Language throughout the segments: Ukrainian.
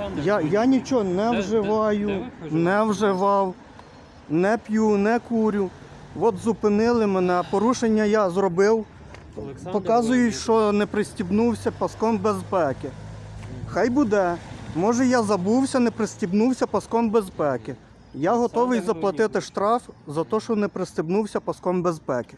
Олександр. Я, я нічого не Де- де- вживаю, де ви не вживав, не п'ю, не курю. От зупинили мене, порушення я зробив. Олександр, Показують, ви- що не пристібнувся паском безпеки. Хай буде. Може я забувся, не пристібнувся паском безпеки. Я готовий заплатити штраф за те, що не пристібнувся паском безпеки.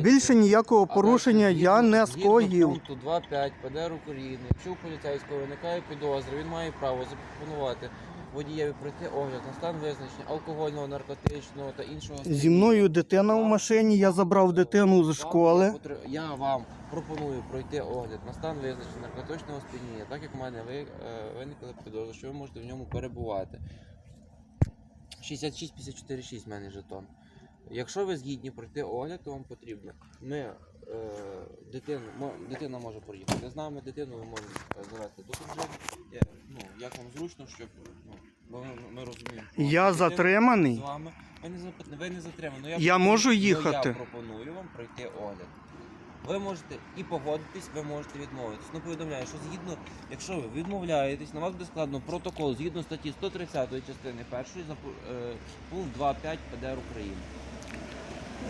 Більше ніякого порушення я не скоїв. пункту 2.5 ПДР України, якщо у поліцейського виникає підозра, він має право запропонувати водієві пройти огляд на стан визначення алкогольного, наркотичного та іншого. Зі мною дитина в машині, я забрав дитину з школи. Я вам пропоную пройти огляд на стан визначення наркотичного сп'яніння, так як в мене ви, е, виникли підозри, що ви можете в ньому перебувати. 66-54-6 в мене жетон. Якщо ви згідні пройти огляд, то вам потрібно. Ми, е, дитину, мо- дитина може приїхати з нами, дитину ви можете завести до дружини. Ну, як вам зручно, щоб ну, бо ми, ми розуміємо. що Я дитина затриманий. з вами. Ви не, зап- ви не затримані. Ну, Я пропоную- можу ну, їхати? Я пропоную вам пройти огляд. Ви можете і погодитись, ви можете відмовитись. Ну повідомляю, що згідно, якщо ви відмовляєтесь, на вас буде складно протокол згідно статті 130 частини 1 за пу- е, пункт 2.5 ПДР України.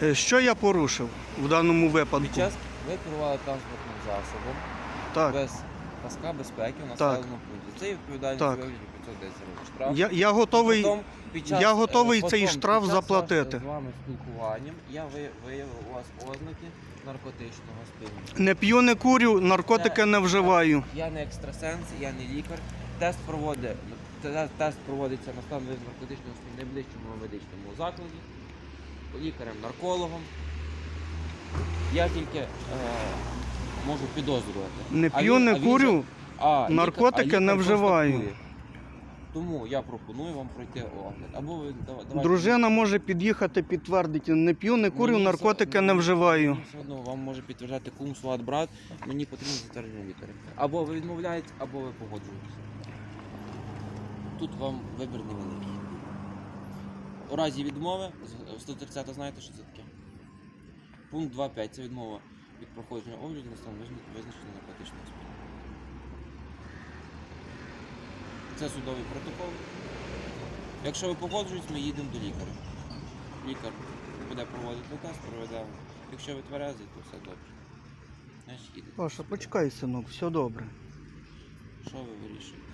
Е, Що я порушив в даному випадку? Під час ви керували транспортним засобом Так. без паска безпеки в населеному пункті. Це відповідальність Так. вигляді 510 гривень штраф. Я, я готовий. Потім, під час, я е, готовий цей штраф під час заплатити. З вами спілкуванням я виявив у вас ознаки наркотичного сп'яніння. Не п'ю, не курю, наркотики не вживаю. Я не екстрасенс, я не лікар. Тест проводить, тест проводиться на стан наркотичного сп'яніння в найближчому медичному закладі, лікарем-наркологом. Я тільки е, можу підозрювати. Не А п'ю, він- не а він курю. же- а, наркотики лікар- а не лікар вживаю. Тому я пропоную вам пройти огляд. Або ви дава- давайте- Дружина може під'їхати, підтвердити. Не п'ю, не курю, Мені наркотики все- не вживаю. мені Все одно вам може підтверджати кум, сват, брат. Мені потрібно затвердження лікаря. Або ви відмовляєтесь, або ви погоджуєтесь. Тут вам вибір невеликий. У разі відмови, з- 130 знаєте, що це таке? Пункт 2.5 це відмова від проходження огляду на стан визна- визначення наркотичного сп'яніння. Це судовий протокол. Якщо ви погоджуєтесь, ми їдемо до лікаря. Лікар буде проводити тест, проведе. Якщо ви тверезий, то все добре. Значить, їдете. Паша, почекай, синок, все добре. Що ви вирішуєте?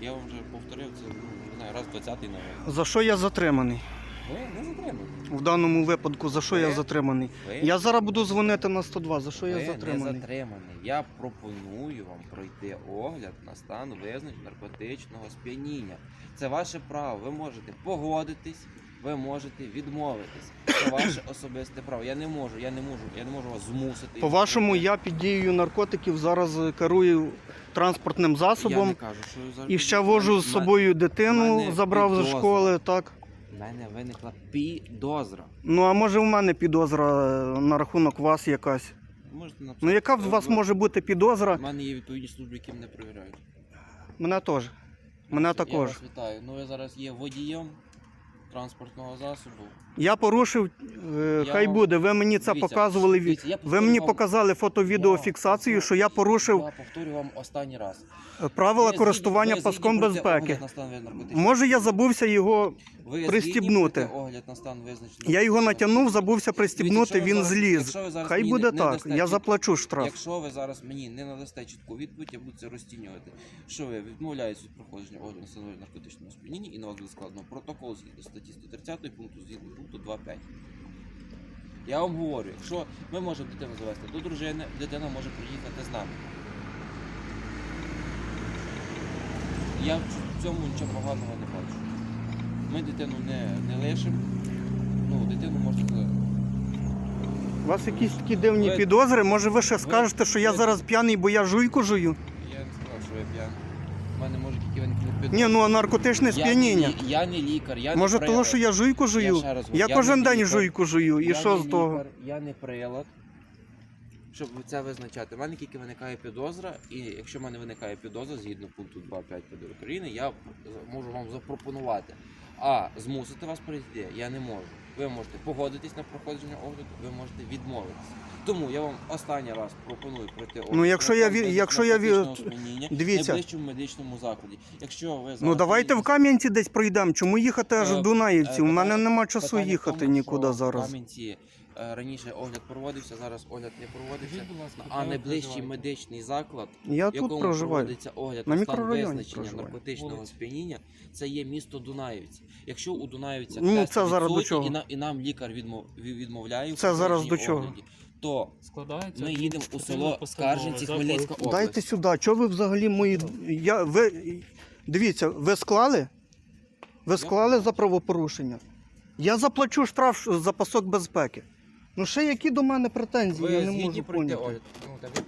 Я вам вже повторив це, ну, не знаю, раз 20-й навіть. За що я затриманий? Ви не затримані. В даному випадку, за що я Ви? затриманий? Ви, Я зараз буду дзвонити на 102. За що ви я не затриманий? затриманий. Я пропоную вам пройти огляд на стан визначення наркотичного сп'яніння. Це ваше право. Ви можете погодитись, ви можете відмовитись. Це ваше особисте право. Я не можу, я не можу, я не можу вас змусити. По-вашому, я під дією наркотиків зараз керую транспортним я засобом не кажу, що зараз і ще вожу з собою дитину, мене забрав з підозра. школи, так? В мене виникла підозра. Ну а може в мене підозра е, на рахунок вас якась? Можете написати. Ну яка в вас може бути підозра? У мене є відповідні служби, які мене перевіряють. Мене теж. Мене Я також. вас вітаю. Ну ви зараз є водієм транспортного засобу. Я порушив, е, Я хай вам- буде. Ви мені це Дивіться, показували. ві- дивіться, я Ви мені вам- показали фото-відеофіксацію, що я порушив Я повторю вам останній раз. е, правила Ви користування згідні- ви паском згідні пройти безпеки. огляд на стан наркотичного Може, я забувся його. Ви згідні пристібнути. пройти огляд на стан визначеного Я його натягнув, забувся пристібнути, він зараз- зліз. Хай буде не так. Я заплачу штраф. Якщо ви зараз мені не надасте чітку відповідь, я буду це розцінювати. Що ви відмовляєтесь від проходження огляду на становлення наркотичного сп'яніння і на вас буде складно протокол згідно статті 130 пункту згідно пункту 2.5. Я вам говорю, якщо ми можемо дитину завести до дружини, дитина може приїхати з нами. Я в цьому нічого поганого не бачу. Ми дитину не, не лишимо. Ну, дитину можна У вас якісь такі дивні Ви- підозри. Може, ви ще скажете, що я ви- зараз п'яний, бо я жуйку жую? Я не сказав, що я п'яний. У мене може тільки Ні, ну а наркотичне Я сп'яніння. не лі- Я не лікар, я Може, не того, що я жуйку жую? ще раз говорю, Я я кожен не день лікар. жуйку жую. І я що не з того? лікар, Я не прилад. Щоб це визначати. У мене тільки виникає підозра, і якщо в мене виникає підозра згідно пункту 2.5 ПДР України, я можу вам запропонувати. А змусити вас прийти я не можу. Ви можете погодитись на проходження огляду, ви можете відмовитися. Тому я вам останній раз пропоную пройти огляд. Ну, якщо я ві- якщо я ві- дивіться. в найближчому медичному закладі. Якщо ви Ну зараз давайте в їдете- Кам'янці десь пройдемо. Чому їхати аж Е, в Дунаївці? У мене питання- нема часу питання в їхати тому, нікуди що зараз. В Кам'янці е, раніше огляд проводився, зараз огляд не ласка, А найближчий медичний заклад, Я в якому тут проживаю. проводиться огляд На стан визначення проживаю. наркотичного сп'яніння, це є місто Дунаївці. Якщо у Дунаївцях Ну, це зараз до чого? І, на, і нам лікар відмов, відмовляє Це зараз до чого? огляді, то Складається ми їдемо у село Скарженці. Хмельницька область. Дайте сюди. Чого ви взагалі мої. Я, ви... Дивіться, ви склали? Ви склали за правопорушення? Я заплачу штраф за пасок безпеки. Ну ще які до мене претензії, Ви я не можу поняти. огляд? Ну, тебе.